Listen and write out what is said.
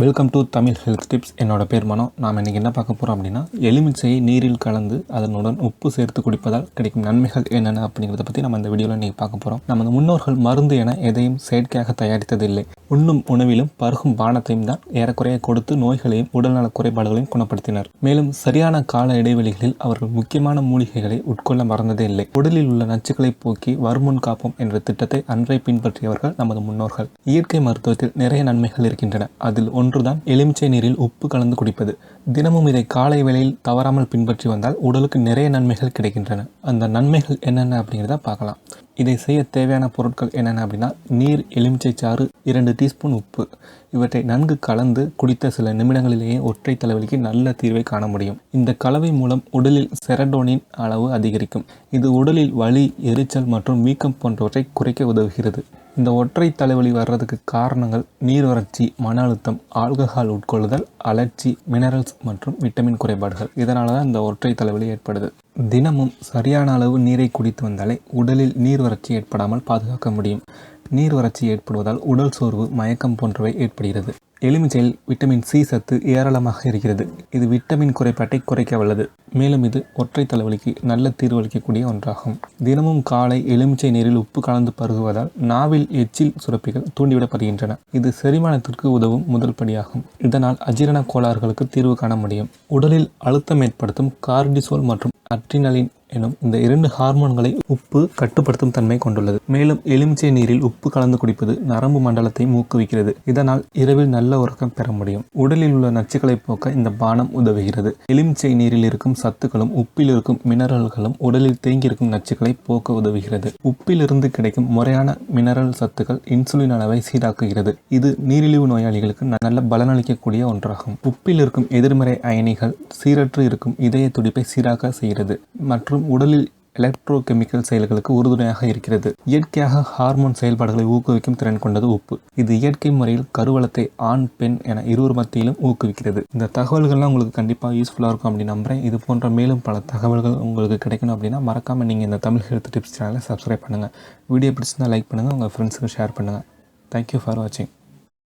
Welcome to Tamil health tips என்னோட பேர் மனோ. நாம் இன்றைக்கி என்ன பார்க்க போகிறோம் அப்படின்னா எலுமிச்சையை நீரில் கலந்து அதனுடன் உப்பு சேர்த்து குடிப்பதால் கிடைக்கும் நன்மைகள் என்னென்ன அப்படிங்கிறத பற்றி நம்ம இந்த வீடியோவில் இன்றைக்கி பார்க்க போகிறோம் நமது முன்னோர்கள் மருந்து என எதையும் செயற்கையாக தயாரித்ததில்லை. உண்ணும் உணவிலும் பருகும் பானத்தையும் தான் ஏறக்குறைய கொடுத்து நோய்களையும் உடல்நல குறைபாடுகளையும் குணப்படுத்தினர். மேலும் சரியான கால இடைவெளிகளில் அவர்கள் முக்கியமான மூலிகைகளை உட்கொள்ள மறந்ததே இல்லை. உடலில் உள்ள நச்சுக்களை போக்கி வருமுன் காப்போம் என்ற திட்டத்தை அன்றை பின்பற்றியவர்கள் நமது முன்னோர்கள். இயற்கை மருத்துவத்தில் நிறைய நன்மைகள் இருக்கின்றன. அதில் ஒன்றுதான் எலுமிச்சை நீரில் உப்பு கலந்து குடிப்பது. தினமும் இதை காலை வேளையில் தவறாமல் பின்பற்றி வந்தால் உடலுக்கு நிறைய நன்மைகள் கிடைக்கின்றன. அந்த நன்மைகள் என்னென்ன அப்படிங்கிறத பார்க்கலாம். இதை செய்ய தேவையான பொருட்கள் என்னென்ன அப்படின்னா நீர் எலுமிச்சை சாறு இரண்டு டீஸ்பூன் உப்பு. இவற்றை நன்கு கலந்து குடித்த சில நிமிடங்களிலேயே ஒற்றை தலைவலிக்கு நல்ல தீர்வை காண முடியும். இந்த கலவை மூலம் உடலில் செரடோனின் அளவு அதிகரிக்கும். இது உடலில் வலி எரிச்சல் மற்றும் வீக்கம் போன்றவற்றை குறைக்க உதவுகிறது. இந்த ஒற்றை தலைவலி வர்றதுக்கு காரணங்கள் நீர் வறட்சி மன அழுத்தம் ஆல்கஹால் உட்கொள்ளுதல் அலர்ச்சி மினரல்ஸ் மற்றும் விட்டமின் குறைபாடுகள். இதனால தான் இந்த ஒற்றை தலைவலி ஏற்படுது. தினமும் சரியான அளவு நீரை குடித்து வந்தாலே உடலில் நீர் வறட்சி ஏற்படாமல் பாதுகாக்க முடியும். நீர் வறட்சி ஏற்படுவதால் உடல் சோர்வு மயக்கம் போன்றவை ஏற்படுகிறது. எலுமிச்சையில் விட்டமின் சி சத்து ஏராளமாக இருக்கிறது. இது விட்டமின் குறைபாட்டை குறைக்க வல்லது. மேலும் இது ஒற்றை தலைவலிக்கு நல்ல தீர்வளிக்கக்கூடிய ஒன்றாகும். தினமும் காலை எலுமிச்சை நீரில் உப்பு கலந்து பருகுவதால் நாவில் எச்சில் சுரப்பிகள் தூண்டிவிடப்படுகின்றன. இது செரிமானத்திற்கு உதவும் முதல் படியாகும். இதனால் அஜீரண கோளாறுகளுக்கு தீர்வு காண முடியும். உடலில் அழுத்தம் ஏற்படுத்தும் கார்டிசோல் மற்றும் அட்ரினலின் எனும் இந்த இரண்டு ஹார்மோன்களை உப்பு கட்டுப்படுத்தும் தன்மை கொண்டுள்ளது. மேலும் எலுமிச்சை நீரில் உப்பு கலந்து குடிப்பது நரம்பு மண்டலத்தை ஊக்குவிக்கிறது. இதனால் இரவில் நல்ல உறக்கம் பெற முடியும். உடலில் உள்ள நச்சுக்களை போக்க இந்த பானம் உதவுகிறது. எலுமிச்சை நீரில் இருக்கும் சத்துக்களும் உப்பில் இருக்கும் மினரல்களும் உடலில் தேங்கியிருக்கும் நச்சுக்களை போக்க உதவுகிறது. உப்பிலிருந்து கிடைக்கும் முறையான மினரல் சத்துக்கள் இன்சுலின் அளவை சீராக்குகிறது. இது நீரிழிவு நோயாளிகளுக்கு நல்ல பலனளிக்கக்கூடிய ஒன்றாகும். உப்பில் இருக்கும் எதிர்மறை அயனிகள் சீரற்று இருக்கும் இதய துடிப்பை சீராக்க செய்கிறது. மற்றும் மற்றும் உடலில் எலக்ட்ரோ கெமிக்கல் செயல்களுக்கு உறுதுணையாக இருக்கிறது. இயற்கையாக ஹார்மோன் செயல்பாடுகளை ஊக்குவிக்கும் திறன் கொண்டது உப்பு. இது இயற்கை முறையில் கருவளத்தை ஆண் பெண் என இருவர் மத்தியிலும் ஊக்குவிக்கிறது. இந்த தகவல்கள்லாம் உங்களுக்கு கண்டிப்பாக யூஸ்ஃபுல்லாக இருக்கும் அப்படின்னு நம்புறேன். இது போன்ற மேலும் பல தகவல்கள் உங்களுக்கு கிடைக்கணும் அப்படின்னா மறக்காமல் நீங்கள் இந்த தமிழ் ஹெல்த் டிப்ஸ் சேனலை சப்ஸ்கிரைப் பண்ணுங்கள் வீடியோ பிடிச்சிருந்தால் லைக் பண்ணுங்கள் உங்கள் ஃப்ரெண்ட்ஸுக்கு ஷேர் பண்ணுங்கள் தேங்க்யூ ஃபார் வாட்சிங்